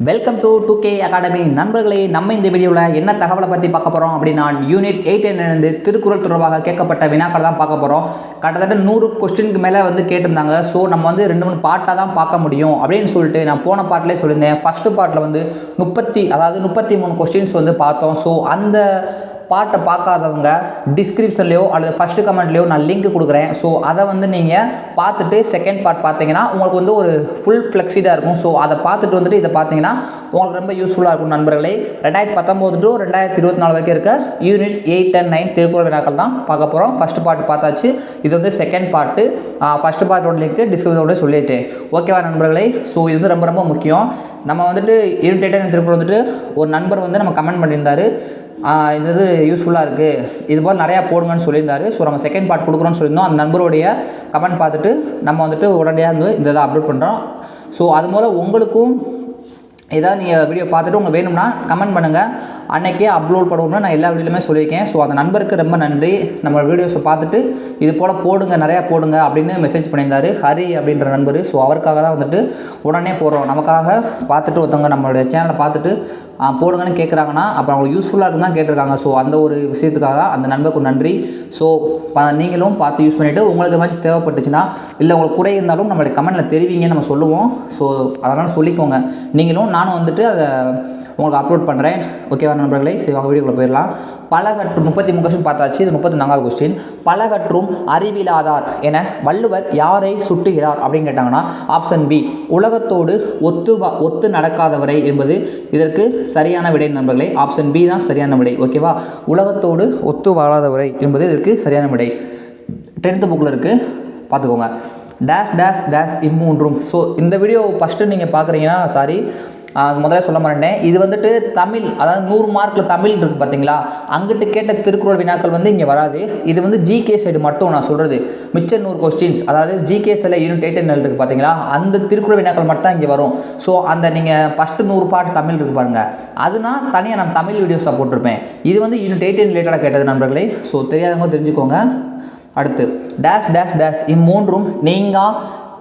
Welcome to two K academy நண்பர்களே நம்ம இந்த வீடியோவில் என்ன தகவலை பற்றி பார்க்க போகிறோம் அப்படின்னா யூனிட் எயிட் இருந்து திருக்குறள் தொடர்பாக கேட்கப்பட்ட வினாக்கள் தான் பார்க்க போகிறோம் கிட்டத்தட்ட நூறு கொஸ்டினுக்கு மேலே வந்து கேட்டிருந்தாங்க. ஸோ நம்ம வந்து ரெண்டு மூணு பாட்டாக தான் பார்க்க முடியும் அப்படின்னு சொல்லிட்டு நான் போன பாட்டிலே சொல்லியிருந்தேன். ஃபஸ்ட்டு பாட்டில் வந்து முப்பத்தி அதாவது முப்பத்தி மூணு கொஸ்டின்ஸ் வந்து பார்த்தோம். ஸோ அந்த பாட்டை பார்க்காதவங்க டிஸ்கிரிப்ஷன்லையோ அல்லது ஃபஸ்ட்டு கமெண்ட்லையோ நான் லிங்க் கொடுக்குறேன். ஸோ அதை வந்து நீங்கள் பார்த்துட்டு செகண்ட் பார்ட் பார்த்தீங்கன்னா உங்களுக்கு வந்து ஒரு ஃபுல் ஃப்ளெக்சிடாக இருக்கும். ஸோ அதை பார்த்துட்டு வந்துட்டு இதை பார்த்தீங்கன்னா உங்களுக்கு ரொம்ப யூஸ்ஃபுல்லாக இருக்கும் நண்பர்களே. ரெண்டாயிரத்தி பத்தொம்போது டு ரெண்டாயிரத்தி இருபத்தி நாலு வரைக்கும் இருக்க unit eight and nine Thirukkural வினாக்கள் தான் பார்க்க போகிறோம் ஃபஸ்ட் பார்ட் பார்த்தாச்சு. இது வந்து செகண்ட் பார்ட்டு ஃபஸ்ட் பார்ட்டோட லிங்க் டிஸ்கிரிப்ஷனோட சொல்லிட்டேன். ஓகேவா நண்பர்களே? ஸோ இது வந்து ரொம்ப ரொம்ப முக்கியம். நம்ம வந்துட்டு யூனிட் எயிட் திருக்குறள் வந்துட்டு ஒரு நண்பர் வந்து நம்ம கமெண்ட் பண்ணியிருந்தாரு. இந்த இது யூஸ்ஃபுல்லாக இருக்குது இது போல் நிறையா போடுங்கன்னு சொல்லியிருந்தாரு. ஸோ நம்ம செகண்ட் பார்ட் கொடுக்குறோன்னு சொல்லியிருந்தோம். அந்த நண்பருடைய கமெண்ட் பார்த்துட்டு நம்ம வந்துட்டு உடனடியாக வந்து இந்த இதை அப்லோட் பண்ணுறோம் ஸோ அது மூலம் உங்களுக்கும் ஏதாவது நீங்கள் வீடியோ பார்த்துட்டு உங்களுக்கு வேணும்னா கமெண்ட் பண்ணுங்கள் அன்னைக்கே அப்லோட் பண்ணணும்னு நான் எல்லா வீடியோலுமே சொல்லியிருக்கேன். ஸோ அந்த நண்பருக்கு ரொம்ப நன்றி. நம்ம வீடியோஸை பார்த்துட்டு இது போல் போடுங்க நிறையா போடுங்க அப்படின்னு மெசேஜ் பண்ணியிருந்தாரு. ஹரி அப்படின்ற நண்பர். ஸோ அவருக்காக தான் வந்துட்டு உடனே போடுறோம். நமக்காக பார்த்துட்டு ஒருத்தவங்க நம்மளுடைய சேனலை பார்த்துட்டு போடுங்கன்னு கேட்குறாங்கன்னா அப்புறம் அவங்களுக்கு யூஸ்ஃபுல்லாக இருக்குன்னு தான் கேட்டிருக்காங்க. ஸோ அந்த ஒரு விஷயத்துக்காக தான் அந்த நண்பருக்கு நன்றி. ஸோ நீங்களும் பார்த்து யூஸ் பண்ணிவிட்டு உங்களுக்கு ஏதாச்சும் தேவைப்பட்டுச்சுன்னா இல்லை உங்களுக்கு குறை இருந்தாலும் நம்மளுடைய கமெண்ட்டில் தெரிவிங்க நம்ம சொல்லுவோம். ஸோ அதனால் சொல்லிக்கோங்க. நீங்களும் நானும் வந்துட்டு அதை உங்களுக்கு அப்லோட் பண்ணுறேன் ஓகேவா நண்பர்களே? சரி வாங்க வீடியோக்குள்ள போயிடலாம். பலகற்றும் முப்பத்தி மூணு கொஸ்டின் பார்த்தாச்சு இது முப்பத்தி நான்காவது கொஸ்டின் பலகற்றும் அறிவிலாதார் என வள்ளுவர் யாரை சுட்டுகிறார் அப்படின்னு கேட்டாங்கன்னா ஆப்ஷன் பி உலகத்தோடு ஒத்து வா ஒத்து நடக்காதவரை என்பது இதற்கு சரியான விடை நண்பர்களே. ஆப்ஷன் பி தான் சரியான விடை ஓகேவா உலகத்தோடு ஒத்து வாழாதவரை என்பது இதற்கு சரியான விடை. டென்த்து புக்கில் இருக்குது பார்த்துக்கோங்க. டேஷ் டேஷ் டேஷ் இம்மூன்றும். ஸோ இந்த வீடியோ ஃபஸ்ட்டு நீங்கள் பார்க்குறீங்கன்னா சாரி முதல்ல சொல்ல மாட்டேன் இது வந்துட்டு தமிழ் அதாவது நூறு மார்க்கில் தமிழ் இருக்குது பார்த்தீங்களா அங்கிட்டு கேட்ட திருக்குறள் வினாக்கள் வந்து இங்கே வராது. இது வந்து ஜிகே சைடு மட்டும் நான் சொல்கிறது மிச்ச நூறு கொஸ்டின்ஸ் அதாவது ஜிகே சில யூனிட் எயிட் இருக்குது பார்த்தீங்களா அந்த திருக்குறள் வினாக்கள் மட்டும் தான் இங்கே வரும். ஸோ அந்த நீங்கள் ஃபஸ்ட்டு நூறு பாட்டு தமிழ் இருக்குது பாருங்கள் அதுனா தனியாக நான் தமிழ் வீடியோஸாக போட்டிருப்பேன். இது வந்து யூனிட் எயிட் ரிலேட்டடாக கேட்டது நண்பர்களே. ஸோ தெரியாதவங்க தெரிஞ்சுக்கோங்க. அடுத்து டேஷ் டேஷ் டேஷ் இம்மூன்றும் நீங்கள்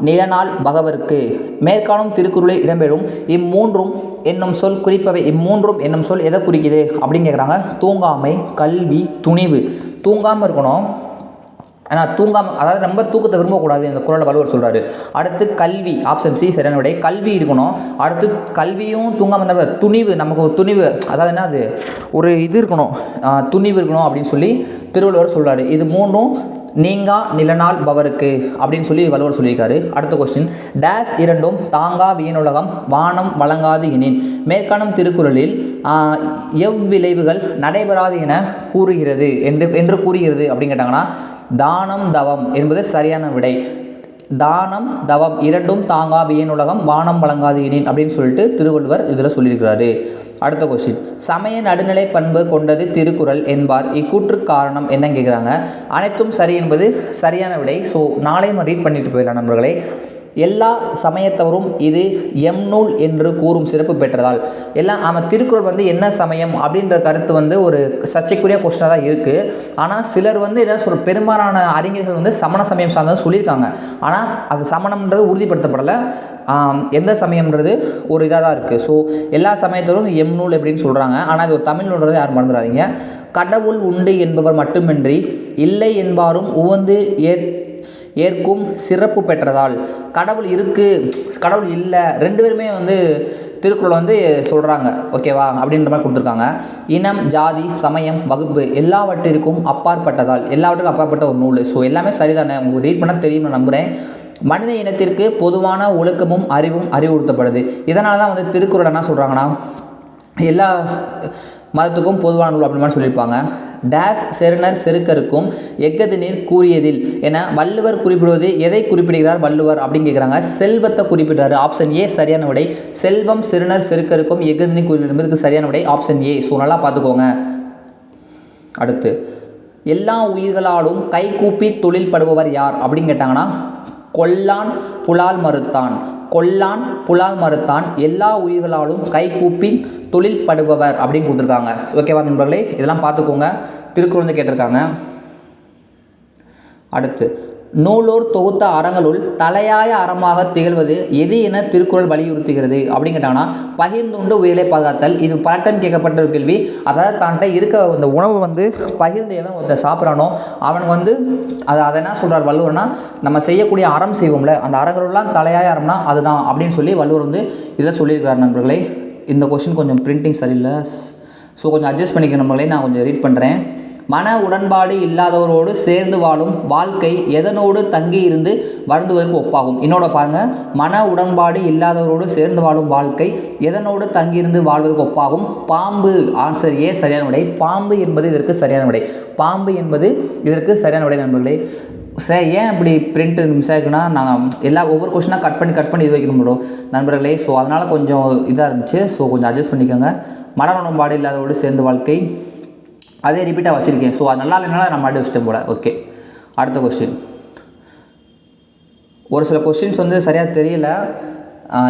நிலநாள் பகவர்க்கு. மேற்காணும் திருக்குறளில் இடம்பெறும். இம்மூன்றும் என்னும் சொல் குறிப்பவை. இம்மூன்றும் என்னும் சொல் எதை குறிக்குது? அப்படின்னு கேட்குறாங்க தூங்காமை கல்வி துணிவு. தூங்காமல் இருக்கணும். ஆனால் தூங்காமல் அதாவது ரொம்ப தூக்கத்தை விரும்பக்கூடாது இந்த குரலை வள்ளுவர் சொல்கிறாரு அடுத்து கல்வி ஆப்ஷன் சி சரியான விடை. கல்வி இருக்கணும். அடுத்து கல்வியும் தூங்காமல் இருந்தால் துணிவு நமக்கு ஒரு துணிவு அதாவது என்ன அது? ஒரு இது இருக்கணும். துணிவு இருக்கணும் அப்படின்னு சொல்லி திருவள்ளுவர் சொல்கிறார் இது மூணும் நீங்கா நிலநாள் பவருக்கு அப்படின்னு சொல்லி வள்ளுவர் சொல்லியிருக்காரு. அடுத்த கொஸ்டின் டேஸ் இரண்டும் தாங்கா வீணுலகம் வானம் வழங்காது எனின். மேற்காணும் திருக்குறளில் எவ்விளைவுகள் நடைபெறாது என கூறுகிறது. என்று என்று கூறுகிறது அப்படின்னு கேட்டாங்கன்னா தானம் தவம் என்பது சரியான விடை. தானம் தவம் இரண்டும் தாங்கா வியனுலகம் வானம் வழங்காது எனின் அப்படின்னு சொல்லிட்டு திருவள்ளுவர் இதில் சொல்லியிருக்கிறாரு. அடுத்த கொஸ்டின் சமய நடுநிலை பண்பு கொண்டது திருக்குறள் என்பார். இக்கூற்று காரணம் என்ன கேட்குறாங்க? அனைத்தும் சரி என்பது சரியான விடை. ஸோ நாளையும் ரீட் பண்ணிட்டு போயிடலாம் நண்பர்களே. எல்லா சமயத்தவரும் இது எம் நூல் என்று கூறும் சிறப்பு பெற்றதால். எல்லாம் ஆமாம் திருக்குறள் வந்து என்ன சமயம் அப்படின்ற கருத்து வந்து ஒரு சர்ச்சைக்குரிய கொஸ்டாக தான் இருக்குது ஆனால் சிலர் வந்து என்ன சொல்ற பெரும்பாலான அறிஞர்கள் வந்து சமண சமயம் சார்ந்தது சொல்லியிருக்காங்க. ஆனால் அது சமணம்ன்றது உறுதிப்படுத்தப்படலை. எந்த சமயம்ன்றது ஒரு இதாக தான் இருக்குது ஸோ எல்லா சமயத்திலும் எம் நூல் அப்படின்னு சொல்கிறாங்க ஆனால் இது ஒரு தமிழ் நூல்ன்றதை யாரும் மறந்துடாதீங்க கடவுள் உண்டு என்பவர் மட்டுமின்றி இல்லை என்பாரும் உவந்து ஏற் ஏற்கும் சிறப்பு பெற்றதால். கடவுள் இருக்குது கடவுள் இல்லை. ரெண்டு பேருமே வந்து திருக்குறள் வந்து சொல்கிறாங்க ஓகேவா அப்படின்ற மாதிரி கொடுத்துருக்காங்க. இனம் ஜாதி சமயம் வகுப்பு எல்லாவற்றிற்கும் அப்பாற்பட்டதால் எல்லாவற்றுக்கும் அப்பாற்பட்ட ஒரு நூல். ஸோ எல்லாமே சரிதானே? உங்களுக்கு ரீட் பண்ண தெரியும் நான் நம்புகிறேன் மனித இனத்திற்கு பொதுவான ஒழுக்கமும் அறிவும் அறிவுறுத்தப்படுது. இதனால தான் வந்து திருக்குறள் என்ன சொல்கிறாங்கன்னா எல்லா மதத்துக்கும் பொதுவான நூல் அப்படி மாதிரி சொல்லியிருப்பாங்க. டேஸ் செருணர் செருக்கருக்கும் எக்கது நீர் கூறியதில் என வள்ளுவர் குறிப்பிடுவது எதை குறிப்பிடுகிறார் வள்ளுவர் அப்படின்னு கேட்குறாங்க செல்வத்தை குறிப்பிடுறாரு ஆப்ஷன் ஏ சரியான விடை. செல்வம் செருணர் செருக்கருக்கும் எக்கது நீர் கூறியது சரியான விடை ஆப்ஷன் ஏ ஸோ நல்லா பார்த்துக்கோங்க. அடுத்து எல்லா உயிர்களாலும் கை கூப்பி தொழில் படுபவர் யார்? அப்படின்னு கேட்டாங்கன்னா கொல்லான் புலால் மறுத்தான். கொல்லான் புலால் மறுத்தான். எல்லா உயிர்களாலும் கைகூப்பி தொழில் படுபவர் அப்படின்னு கொடுத்துருக்காங்க ஓகேவா நண்பர்களே? இதெல்லாம் பார்த்துக்கோங்க. திருக்குறள் வந்து கேட்டிருக்காங்க. அடுத்து நூலோர் தொகுத்த அறங்களுள் தலையாய அறமாக திகழ்வது எது என திருக்குறள் வலியுறுத்துகிறது அப்படின்னு கேட்டாங்கன்னா பகிர்ந்துண்டு உயிரை பாதுகாத்தல். இது பல டைம் கேட்கப்பட்ட ஒரு கேள்வி. அதாவது தான்கிட்ட இருக்க அந்த உணவு வந்து பகிர்ந்து எவன் ஒருத்தன் சாப்பிட்றானோ அவனுக்கு வந்து அதை அதை என்ன சொல்கிறார் வள்ளுவர்னா நம்ம செய்யக்கூடிய அறம் செய்வோம்ல அந்த அறங்களெல்லாம் தலையாய அறம்னா அதுதான் அப்படின்னு சொல்லி வள்ளுவர் வந்து இதை சொல்லியிருக்கிறார் நண்பர்களே. இந்த கொஷின் கொஞ்சம் பிரிண்டிங் சரியில்லை. ஸோ கொஞ்சம் அட்ஜஸ்ட் பண்ணிக்க நம்மளே நான் கொஞ்சம் ரீட் பண்ணுறேன் மன உடன்பாடு இல்லாதவரோடு சேர்ந்து வாழும் வாழ்க்கை எதனோடு தங்கி இருந்து வருந்துவதற்கு ஒப்பாகும். இன்னோட பாருங்க மன உடன்பாடு இல்லாதவரோடு சேர்ந்து வாழும் வாழ்க்கை எதனோடு தங்கியிருந்து வாழ்வதற்கு ஒப்பாகும். பாம்பு ஆன்சர் ஏ சரியான விடை. பாம்பு என்பது இதற்கு சரியான விடை. பாம்பு என்பது இதற்கு சரியான விடை நண்பர்களே. சார் ஏன் இப்படி பிரிண்ட் மிஸ் இருக்குன்னா நாங்கள் எல்லா ஒவ்வொரு கொஷினாக கட் பண்ணி கட் பண்ணி இது வைக்கணும் bro. நண்பர்களே ஸோ அதனால் கொஞ்சம் இதாக இருந்துச்சு. ஸோ கொஞ்சம் அட்ஜஸ்ட் பண்ணிக்கோங்க. மன உடன்பாடு இல்லாதவோடு சேர்ந்து வாழ்க்கை அதே ரிப்பீட்டாக வச்சுருக்கேன். ஸோ அது நல்லா இல்லைனால நான் மாட்டி வச்சுட்டேன் போல. ஓகே அடுத்த கொஸ்டின் ஒரு சில கொஸ்டின்ஸ் வந்து சரியாக தெரியல.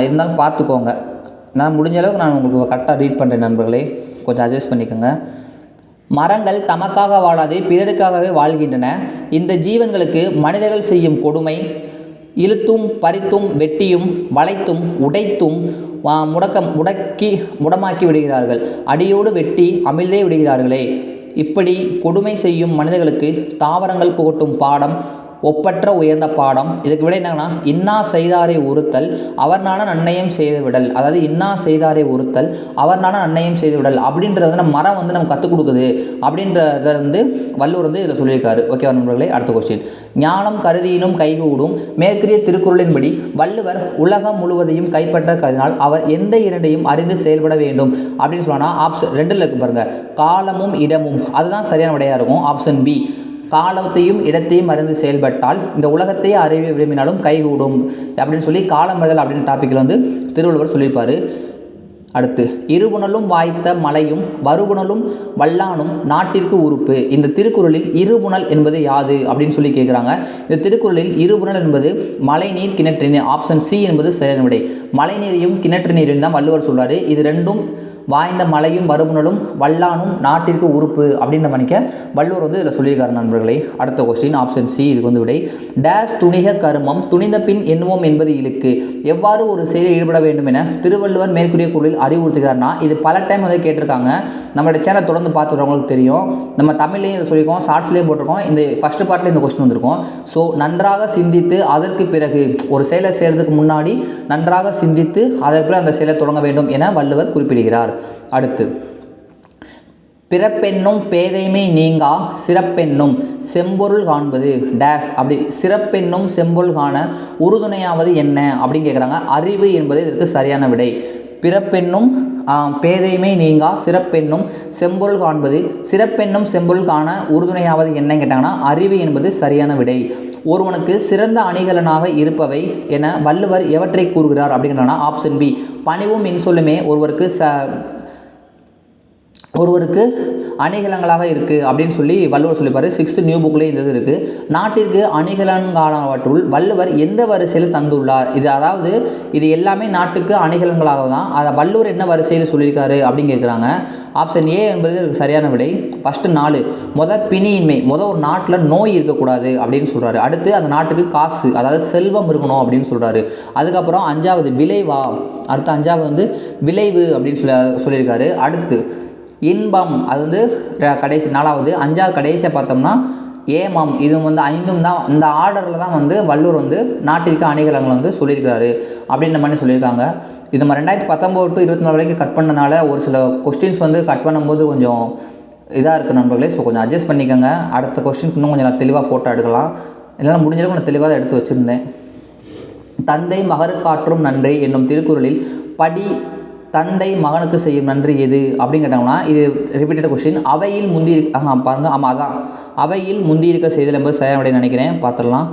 இருந்தாலும் பார்த்துக்கோங்க. நான் முடிஞ்ச அளவுக்கு நான் உங்களுக்கு கரெக்டாக ரீட் பண்ணுறேன் நண்பர்களே. கொஞ்சம் அட்ஜஸ்ட் பண்ணிக்கோங்க. மரங்கள் தமக்காக வாழாது பிறருக்காகவே வாழ்கின்றன. இந்த ஜீவன்களுக்கு மனிதர்கள் செய்யும் கொடுமை இழுத்தும் பறித்தும் வெட்டியும் வளைத்தும் உடைத்தும் ஆ, முடக்க முடக்கி முடமாக்கி விடுகிறார்கள். அடியோடு வெட்டி அமிழ்தே விடுகிறார்களே. இப்படி கொடுமை செய்யும் மனிதர்களுக்கு தாவரங்கள் புகட்டும் பாடம் ஒப்பற்ற உயர்ந்த பாடம். இதுக்கு விட என்னன்னா இன்னா செய்தாரை ஒருத்தல் அவர்னான நன்னயம் செய்து விடல் அதாவது இன்னா செய்தாரை ஒருத்தல் அவர்னான நன்னயம் செய்து விடல் அப்படின்றது வந்து நம்ம மரம் வந்து நமக்கு கற்றுக் கொடுக்குது. அப்படின்றத வந்து வள்ளுவர் வந்து இதில் சொல்லியிருக்காரு. ஓகேவா நண்பர்களே? அடுத்த கொஸ்டின் ஞானம் கருதியினும் கைகூடும். மேற்கூறிய திருக்குறளின்படி வள்ளுவர் உலகம் முழுவதையும் கைப்பற்ற கருதினால் அவர் எந்த இரண்டையும் அறிந்து செயல்பட வேண்டும்? அப்படின்னு சொன்னால் ஆப்ஷன் ரெண்டில் இருக்கு பாருங்கள் காலமும் இடமும். அதுதான் சரியான விடையாக இருக்கும். ஆப்ஷன் பி காலத்தையும் இடத்தையும் அறிந்து செயல்பட்டால் இந்த உலகத்தையே அறிய விரும்பினாலும் கைகூடும் அப்படின்னு சொல்லி காலமறிதல் அப்படின்ற டாப்பிக்கில் வந்து திருவள்ளுவர் சொல்லியிருப்பார். அடுத்து இருபுணலும் வாய்த்த மலையும் வருபுணலும் வல்லானும் நாட்டிற்கு உறுப்பு. இந்த திருக்குறளில் இருபுணல் என்பது யாது அப்படின்னு சொல்லி கேட்குறாங்க இந்த திருக்குறளில் இருபுணல் என்பது மழைநீர் கிணற்று நீர் ஆப்ஷன் சி என்பது சரியான விடை. மழைநீரையும் கிணற்று நீரையும் தான் வள்ளுவர் சொல்கிறார் இது ரெண்டும் வாய்ந்த மலையும் மறுபுணலும் வல்லானும் நாட்டிற்கு உறுப்பு அப்படின்ற மணிக்க வள்ளுவர் வந்து இதில் சொல்லியிருக்காரு நண்பர்களே. அடுத்த கொஸ்டின் ஆப்ஷன் சி இதுக்கு வந்து விடை. டேஸ் துணிக கருமம் துணிந்த பின் எண்ணுவோம் என்பது இழுக்கு. எவ்வாறு ஒரு செயலில் ஈடுபட வேண்டும் என திருவள்ளுவர் மேற்கூறிய குரலில் அறிவுறுத்துகிறார்னா இது பல டைம் வந்து கேட்டிருக்காங்க. நம்மளோட சேனல் தொடர்ந்து பார்த்துறவங்களுக்கு தெரியும். நம்ம தமிழ்லையும் இதை சொல்லியிருக்கோம் ஷார்ட்ஸ்லேயும் போட்டிருக்கோம். இந்த ஃபஸ்ட்டு பார்ட்டில் இந்த கொஸ்டின் வந்திருக்கும். ஸோ நன்றாக சிந்தித்து அதற்கு பிறகு ஒரு செயலை செய்கிறதுக்கு முன்னாடி நன்றாக சிந்தித்து அதற்கு பிறகு அந்த செயலை தொடங்க வேண்டும் என வள்ளுவர் குறிப்பிடுகிறார். அடுத்து. பிறப்பென்னும் பேதைமை நீங்கா சிறப்பென்னும் செம்பொருள் காண்பது டேஸ் அப்படி சிறப்பென்னும் செம்பொருள் காண உறுதுணையாவது என்ன? அப்படின்னு கேட்குறாங்க அறிவு என்பது இதற்கு சரியான விடை. பிறப்பென்னும் பேதைமை நீங்கா சிறப்பென்னும் செம்பொருள் காண்பது சிறப்பென்னும் செம்பொருள் காண உறுதுணையாவது என்னன்னு கேட்டாங்கன்னா அறிவு என்பது சரியான விடை. ஒருவனுக்கு சிறந்த அணிகலனாக இருப்பவை என வள்ளுவர் எவற்றை கூறுகிறார் அப்படிங்கிறனா ஆப்ஷன் பி பணிவும் இன்சொல்லுமே ஒருவருக்கு ச ஒருவருக்கு அணிகலன்களாக இருக்குது அப்படின்னு சொல்லி வள்ளுவர் சொல்லிப்பார். சிக்ஸ்த்து நியூ புக்கில் இந்த இது இருக்குது நாட்டிற்கு அணிகலன்கானவற்றுள் வள்ளுவர் எந்த வரிசையில் தந்துள்ளார்? இது அதாவது இது எல்லாமே நாட்டுக்கு அணிகலன்களாக தான். அதை வள்ளுவர் என்ன வரிசையில் சொல்லியிருக்காரு அப்படின்னு கேட்குறாங்க ஆப்ஷன் ஏ என்பது சரியான விடை. ஃபஸ்ட்டு நாலு. முதல் பிணியின்மை. மொதல் ஒரு நாட்டில் நோய் இருக்கக்கூடாது அப்படின்னு சொல்கிறாரு அடுத்து அந்த நாட்டுக்கு காசு அதாவது செல்வம் இருக்கணும் அப்படின்னு சொல்கிறாரு அதுக்கப்புறம் அஞ்சாவது விளைவா அடுத்து அஞ்சாவது வந்து விளைவு அப்படின்னு சொல்லி சொல்லியிருக்காரு. அடுத்து இன்பம். அது வந்து கடைசி நாலாவது அஞ்சாவது கடைசியாக பார்த்தோம்னா ஏமம். இது வந்து ஐந்தும் தான் இந்த ஆர்டரில் தான் வந்து வள்ளுவர் வந்து நாட்டிற்கு அணிகலங்களை வந்து சொல்லியிருக்கிறாரு. அப்படின்ற மாதிரி சொல்லியிருக்காங்க. இது நம்ம ரெண்டாயிரத்தி பத்தொம்போது டு இருபத்தி நாலு வரைக்கும் கட் பண்ணனால ஒரு சில கொஸ்டின்ஸ் வந்து கட் பண்ணும்போது கொஞ்சம் இதாக இருக்குது நண்பர்களே. ஸோ கொஞ்சம் அட்ஜஸ்ட் பண்ணிக்கோங்க. அடுத்த கொஸ்டின்ஸ் இன்னும் கொஞ்சம் நான் தெளிவாக ஃபோட்டோ எடுக்கலாம். என்னால் முடிஞ்சளவுக்கு நான் தெளிவாக தான் எடுத்து வச்சுருந்தேன். தந்தை மகனுக்காற்றும் நன்றி என்னும் திருக்குறளில் படி தந்தை மகனுக்கு செய்யும் நன்றி எது? அப்படின்னு கேட்டாங்கன்னா இது ரிப்பீட்டட் கொஸ்டின் அவையில் முந்தி இருக்க ஆஹா பாருங்க ஆமாம் அதான். அவையில் முந்தி இருக்க செய்தல் என்பது சரியான நினைக்கிறேன். பார்த்துடலாம்.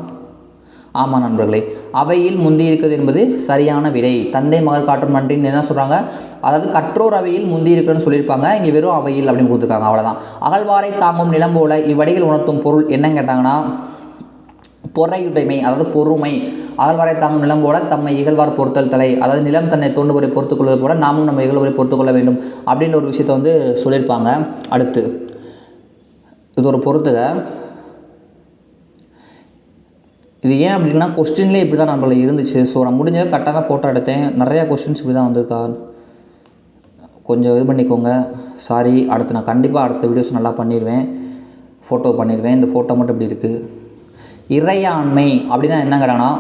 ஆமாம் நண்பர்களே. அவையில் முந்தி இருக்கிறது என்பது சரியான விடை. தந்தை மகள் காட்டும் நன்றின்னு என்ன சொல்கிறாங்க அதாவது கற்றோர் அவையில் முந்தி இருக்குன்னு சொல்லியிருப்பாங்க. இங்கே வெறும் அவையில் அப்படின்னு கொடுத்துருக்காங்க. அவ்வளோதான் அகழ்வாரை தாங்கும் நிலம் போல இவ்வடிகள் உணர்த்தும் பொருள் என்னன்னு கேட்டாங்கன்னா பொறையுடைமை அதாவது பொறுமை. ஆழ்வாரை தாங்கும் நிலம் போல தம்மை இகழ்வார் பொறுத்தல் தலை. அதாவது நிலம் தன்னை தோண்டுவரை பொறுத்து கொள்வது போல நாமும் நம்ம இகழ்வரை பொறுத்து கொள்ள வேண்டும். அப்படின்ற ஒரு விஷயத்தை வந்து சொல்லியிருப்பாங்க. அடுத்து இது ஒரு பொறுத்துக. இது ஏன் அப்படின்னா கொஸ்டின்லேயே இப்படி தான் நம்மள இருந்துச்சு. ஸோ நான் முடிஞ்சதை கரெக்டாக தான் ஃபோட்டோ எடுத்தேன். நிறையா கொஸ்டின்ஸ் இப்படி தான் வந்திருக்கா. கொஞ்சம் இது பண்ணிக்கோங்க. சாரி அடுத்து நான் கண்டிப்பாக அடுத்த வீடியோஸ் நல்லா பண்ணிடுவேன் ஃபோட்டோ பண்ணிடுவேன் இந்த ஃபோட்டோ மட்டும் இப்படி இருக்குது இறையாண்மை அப்படின்னா என்ன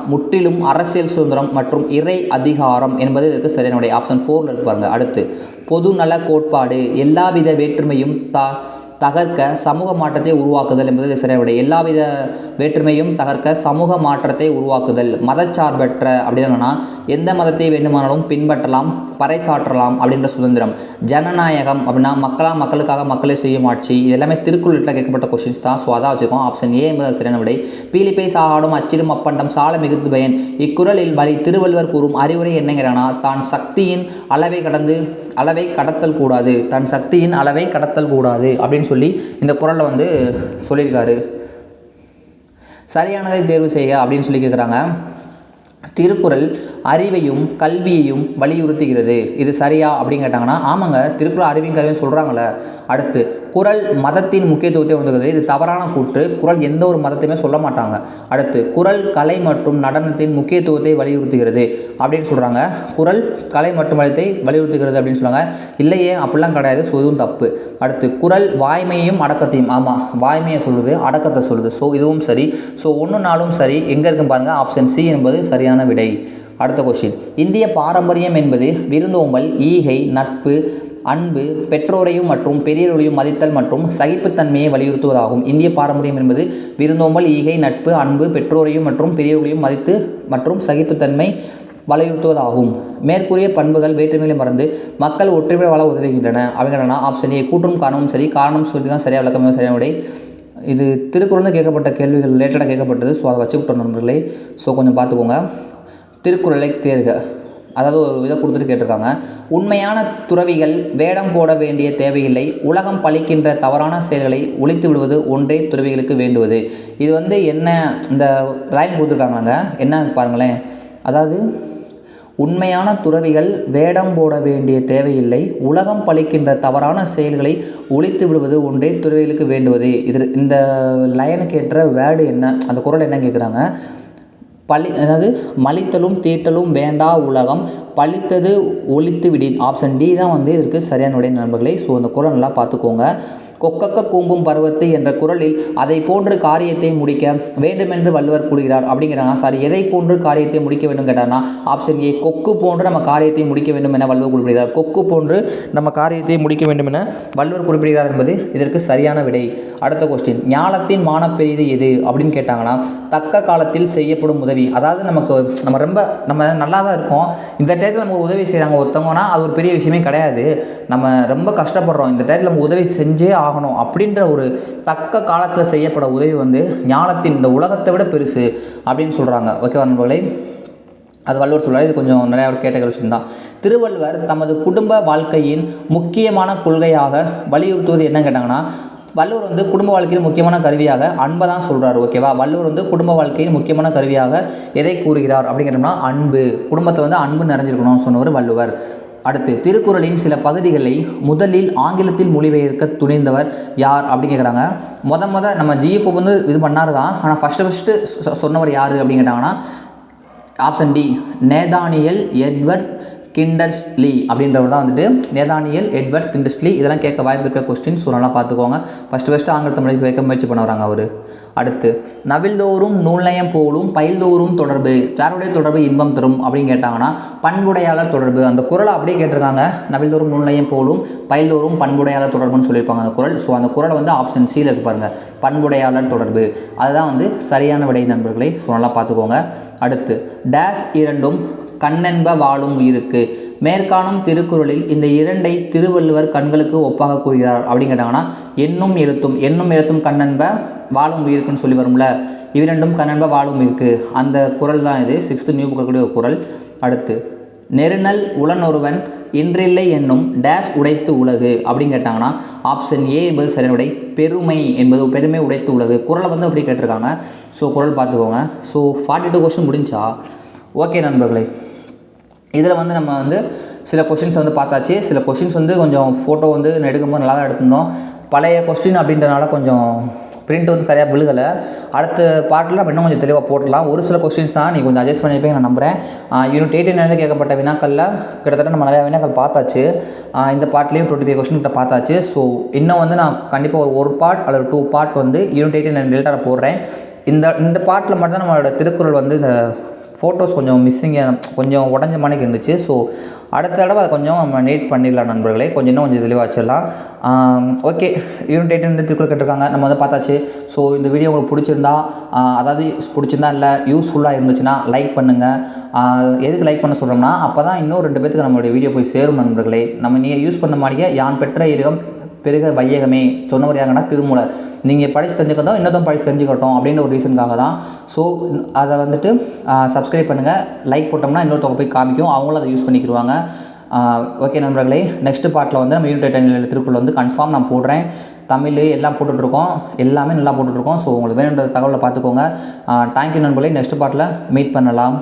முற்றிலும் அரசியல் சுதந்திரம் மற்றும் இறை அதிகாரம் என்பது இதற்கு சரியானுடைய ஆப்ஷன் ஃபோரில் இருப்பாங்க அடுத்து. பொதுநல கோட்பாடு எல்லாவித வேற்றுமையும் த தகர்க்க சமூக மாற்றத்தை உருவாக்குதல் என்பது சிறையுடைய எல்லாவித வேற்றுமையும் தகர்க்க சமூக மாற்றத்தை உருவாக்குதல். மதச்சார்பற்ற அப்படின்னா எந்த மதத்தை வேண்டுமானாலும் பின்பற்றலாம் பறைசாற்றலாம் அப்படின்ற சுதந்திரம். ஜனநாயகம் அப்படின்னா மக்களால் மக்களுக்காக மக்களை செய்யும் ஆட்சி. இது எல்லாமே திருக்குறளில் கேட்கப்பட்ட கொஸ்டின்ஸ் தான். ஸோ அதான் வச்சுருக்கோம். ஆப்ஷன் ஏ என்பது சரியான விடை பீலிப்பை சாகாடும் அச்சிடும் அப்பண்டம் சால மிகுந்து பயன். இக்குறளில் வழி திருவள்ளுவர் கூறும் அறிவுரை என்னங்கிறானா தான் சக்தியின் அளவை கடந்து அளவை கடத்தல் கூடாது. தன் சக்தியின் அளவை கடத்தல் கூடாது. அப்படின்னு சொல்லி இந்த குரலில் வந்து சொல்லியிருக்காரு. சரியானதை தேர்வு செய்க அப்படின்னு சொல்லி கேட்குறாங்க திருக்குறள் அறிவையும் கல்வியையும் வலியுறுத்துகிறது. இது சரியா அப்படின்னு கேட்டாங்கன்னா ஆமாங்க திருக்குறள் அறிவையும் கல்வியும் சொல்கிறாங்களே அடுத்து குரல் மதத்தின் முக்கியத்துவத்தை உந்துகிறது இது தவறான கூற்று. குரல் எந்த ஒரு மதத்தையுமே சொல்ல மாட்டாங்க. அடுத்து குரல் கலை மற்றும் நடனத்தின் முக்கியத்துவத்தை வலியுறுத்துகிறது அப்படின்னு சொல்கிறாங்க குரல் கலை மற்றும் மதத்தை வலியுறுத்துகிறது அப்படின்னு சொல்லுவாங்க இல்லையே அப்படிலாம் கிடையாது. ஸோ இதுவும் தப்பு. அடுத்து குறள் வாய்மையையும் அடக்கத்தையும். ஆமாம் வாய்மையை சொல்லுது அடக்கத்தை சொல்லுது ஸோ இதுவும் சரி. ஸோ ஒன்று நாளும் சரி. எங்கே இருக்குன்னு பாருங்கள் ஆப்ஷன் சி என்பது சரியான விடை. அடுத்த கொஸ்டின் இந்திய பாரம்பரியம் என்பது விருந்தோம்பல் ஈகை நட்பு அன்பு பெற்றோரையும் மற்றும் பெரியவர்களையும் மதித்தல் மற்றும் சகிப்புத்தன்மையை வலியுறுத்துவதாகும். இந்திய பாரம்பரியம் என்பது விருந்தோம்பல் ஈகை நட்பு அன்பு பெற்றோரையும் மற்றும் பெரியவர்களையும் மதித்து மற்றும் சகிப்புத்தன்மை வலியுறுத்துவதாகும். மேற்கூறிய பண்புகள் வேற்றுமைகளை மறந்து மக்கள் ஒற்றுமை வாழ உதவுகின்றன. அப்படிங்கிறனா ஆப்ஷன் ஏ கூற்றும் காரணமும் சரி காரணம் சொல்லி தான் சரியாக விளக்கமே சரியான விடை. இது திருக்குறள்னு கேட்கப்பட்ட கேள்விகள் ரிலேட்டடாக கேட்கப்பட்டது ஸோ அதை வச்சுக்கிட்டோம் நண்பர்களே. ஸோ கொஞ்சம் பார்த்துக்கோங்க. திருக்குறளை தேர்க. அதாவது ஒரு இதை கொடுத்துட்டு கேட்டிருக்காங்க. உண்மையான துறவிகள் வேடம் போட வேண்டிய தேவையில்லை. உலகம் பழிக்கின்ற தவறான செயல்களை ஒழித்து விடுவது ஒன்றே துறவிகளுக்கு வேண்டுவது. இது வந்து என்ன இந்த லைன் கொடுத்துருக்காங்களாங்க? என்ன பாருங்களேன். அதாவது உண்மையான துறவிகள் வேடம் போட வேண்டிய தேவையில்லை. உலகம் பழிக்கின்ற தவறான செயல்களை ஒழித்து விடுவது ஒன்றே துறவிகளுக்கு வேண்டுவது. இது இந்த லைனுக்கு ஏற்ற வேர்டு என்ன அந்த குரல் என்ன கேட்குறாங்க. பழி அதாவது மலித்தலும் தீட்டலும் வேண்டா உலகம் பழித்தது ஒழித்து விடின். ஆப்ஷன் டி தான் வந்து இதற்கு சரியான விடை நண்பர்களே. ஸோ அந்த குரல் நல்லா பார்த்துக்கோங்க. கொக்கக்க கூம்பும் பருவத்து என்ற குரலில் அதை போன்று காரியத்தை முடிக்க வேண்டுமென்று வள்ளுவர் கூறுகிறார். அப்படிங்கிறாங்க சாரி எதை போன்று காரியத்தை முடிக்க வேண்டும் கேட்டார்னா ஆப்ஷன் ஏ கொக்கு போன்று நம்ம காரியத்தை முடிக்க வேண்டும் என வள்ளுவர் குறிப்பிடுகிறார். கொக்கு போன்று நம்ம காரியத்தை முடிக்க வேண்டும் என வள்ளுவர் குறிப்பிடுகிறார் என்பது இதற்கு சரியான விடை. அடுத்த கொஸ்டின் ஞானத்தின் மானப்பெரியது எது? அப்படின்னு கேட்டாங்கன்னா தக்க காலத்தில் செய்யப்படும் உதவி. அதாவது நமக்கு நம்ம ரொம்ப நம்ம நல்லா தான் இருக்கோம். இந்த டயத்தில் நமக்கு உதவி செய்கிறாங்க ஒருத்தவங்கன்னா அது ஒரு பெரிய விஷயமே கிடையாது. நம்ம ரொம்ப கஷ்டப்படுறோம். இந்த டயத்தில் நம்ம உதவி செஞ்சே ஆகணும் அப்படின்ற ஒரு தக்க காலத்தில் செய்யப்பட உதவி வந்து ஞானத்தின் இந்த உலகத்தை விட பெருசு அப்படின்னு சொல்கிறாங்க ஓகேவா நண்பர்களே? அது வள்ளுவர் சொல்கிறார் இது கொஞ்சம் நிறையா கேட்ட விஷயம் தான். திருவள்ளுவர் தமது குடும்ப வாழ்க்கையின் முக்கியமான கொள்கையாக வலியுறுத்துவது என்ன கேட்டாங்கன்னா வள்ளுவர் வந்து குடும்ப வாழ்க்கையில் முக்கியமான கருவியாக அன்பை தான் சொல்கிறார் ஓகேவா? வள்ளுவர் வந்து குடும்ப வாழ்க்கையில் முக்கியமான கருவியாக எதை கூறுகிறார் அப்படின்னு கேட்டோம்னா அன்பு. குடும்பத்தை வந்து அன்பு நிறைஞ்சிருக்கணும் சொன்னவர் வள்ளுவர். அடுத்து திருக்குறளின் சில பகுதிகளை முதலில் ஆங்கிலத்தில் மொழிபெயர்க்க துணிந்தவர் யார் அப்படின்னு கேட்குறாங்க மொத முத நம்ம ஜிஎப்பு வந்து இது பண்ணார் தான். ஆனால் ஃபஸ்ட்டு ஃபஸ்ட்டு சொன்னவர் யார் அப்படின்னு கேட்டாங்கன்னா option D Nathaniel Edward Kindersley அப்படின்றவர் தான் வந்துட்டு நேதானியல் எட்வர்ட் கிண்டர்ஸ்லி இதெல்லாம் கேட்க வாய்ப்பு இருக்க கொஸ்டின் ஸோ நல்லா பார்த்துக்கோங்க ஃபஸ்ட்டு ஃபஸ்ட்டு ஆங்கிலத்தை மொழி வைக்க முயற்சி பண்ண வராங்க அவர். அடுத்து நவில்தோறும் நூல்நயம் போலும் பயில்தோறும் தொடர்பு யாருடைய தொடர்பு இன்பம் தரும் அப்படின்னு கேட்டாங்கன்னா பண்புடையாளர் தொடர்பு. அந்த குரலை அப்படியே கேட்டிருக்காங்க. நவில்தோறும் நூல்நயம் போலும் பயில்தோறும் பண்புடையாளர் தொடர்புன்னு சொல்லியிருப்பாங்க அந்த குரல். ஸோ அந்த குரல் வந்து ஆப்ஷன் சியில் இருக்கு பாருங்கள் பண்புடையாளர் தொடர்பு. அதுதான் வந்து சரியான விடை நண்பர்களை ஸோ நல்லா பார்த்துக்கோங்க. அடுத்து டேஸ் இரண்டும் கண்ணென்ப வாழும் உயிருக்கு. மேற்காணும் திருக்குறளில் இந்த இரண்டை திருவள்ளுவர் கண்களுக்கு ஒப்பாக கூறுகிறார் அப்படின்னு கேட்டாங்கன்னா எழுத்தும் என்னும் எழுத்தும் கண்ணென்ப வாழும் உயிருக்குன்னு சொல்லி வரும்ல. இவ்விரண்டும் கண்ணென்ப வாழும் உயிருக்கு. அந்த குரல் தான் இது. சிக்ஸ்த்து நியூ புக்கக்கூடிய ஒரு குரல் அடுத்து நெருநல் உளனொருவன் இன்றில்லை என்னும் டேஷ் உடைத்து உலகு அப்படின்னு கேட்டாங்கன்னா ஆப்ஷன் ஏ என்பது சரியான பெருமை என்பது பெருமை உடைத்து உலகு. குரலை வந்து அப்படி கேட்டிருக்காங்க. ஸோ குரல் பார்த்துக்கோங்க. ஸோ ஃபார்ட்டி டூ கொஸ்டின் முடிஞ்சா ஓகே நண்பர்களே இதில் வந்து நம்ம வந்து சில கொஷின்ஸ் வந்து பார்த்தாச்சு. சில கொஷின்ஸ் வந்து கொஞ்சம் ஃபோட்டோ வந்து எடுக்கும்போது நல்லா தான் எடுத்திருந்தோம். பழைய கொஸ்டின் அப்படின்றனால கொஞ்சம் பிரிண்ட் வந்து சரியாக விழுகலை. அடுத்த பாட்டில் நம்ம இன்னும் கொஞ்சம் தெளிவாக போட்டலாம் ஒரு சில கொஸ்டின்ஸ் தான் நீ கொஞ்சம் அட்ஜஸ்ட் பண்ணியிருப்பீங்க நான் நம்புகிறேன் யூனிட் எயிட்டின் கேட்கப்பட்ட வினாக்களில் கிட்டத்தட்ட நம்ம நிறையா வினாக்கள் பார்த்தாச்சு. இந்த பார்ட்லேயும் டுவெண்ட்டி ஃபைவ் கொஸ்டின் கிட்ட பார்த்தாச்சு. ஸோ இன்னும் வந்து நான் கண்டிப்பாக ஒரு ஒரு பார்ட் அல்லது டூ பார்ட் வந்து யூனிட் எயிட்டின் டெல்டாவில் போடுறேன். இந்த இந்த பாட்டில் மட்டும் தான் நம்மளோட திருக்குறள் வந்து இந்த ஃபோட்டோஸ் கொஞ்சம் மிஸ்ஸிங்காக கொஞ்சம் உடஞ்ச மாதிரி இருந்துச்சு. ஸோ அடுத்த தடவை அதை கொஞ்சம் நம்ம நீட் பண்ணிடலாம் நண்பர்களே. கொஞ்சம் இன்னும் கொஞ்சம் தெளிவாக வச்சிடலாம். ஓகே யூனிட் எயிட்டின் திருக்குறள் கேட்டிருக்காங்க. நம்ம வந்து பார்த்தாச்சு. ஸோ இந்த வீடியோ உங்களுக்கு பிடிச்சிருந்தா அதாவது பிடிச்சிருந்தா இல்லை யூஸ்ஃபுல்லாக இருந்துச்சுன்னா லைக் பண்ணுங்கள் எதுக்கு லைக் பண்ண சொல்கிறோம்னா அப்போ தான் இன்னும் ரெண்டு பேத்துக்கு நம்மளுடைய வீடியோ போய் சேரும் நண்பர்களே. நம்ம நீங்கள் யூஸ் பண்ண மாதிரியே யான் பெற்ற இருகம் பெருக வையகமே. சொன்னவர் யாருன்னா திருமூலர். நீங்கள் படித்து தெரிஞ்சுக்கிறதோ இன்னொருத்தம் படித்து தெரிஞ்சுக்கட்டும் அப்படின்ற ஒரு ரீசனுக்காக தான். ஸோ அதை வந்துட்டு சப்ஸ்கிரைப் பண்ணுங்கள் லைக் போட்டோம்னா இன்னொருத்தவங்க போய் காமிக்கும். அவங்களும் அதை யூஸ் பண்ணிக்கிடுவாங்க ஓகே நண்பர்களே நெக்ஸ்ட் பார்ட்டில் வந்து நம்ம யூனிட் டென் திருக்குறள் வந்து கன்ஃபார்ம் நான் போடுறேன். தமிழ் எல்லாம் போட்டுட்ருக்கோம். எல்லாமே நல்லா போட்டுட்ருக்கோம். ஸோ உங்களுக்கு வேணுன்ற தகவலை பார்த்துக்கோங்க. தேங்க்யூ நண்பர்களே. நெக்ஸ்ட் பார்ட்டில் மீட் பண்ணலாம்.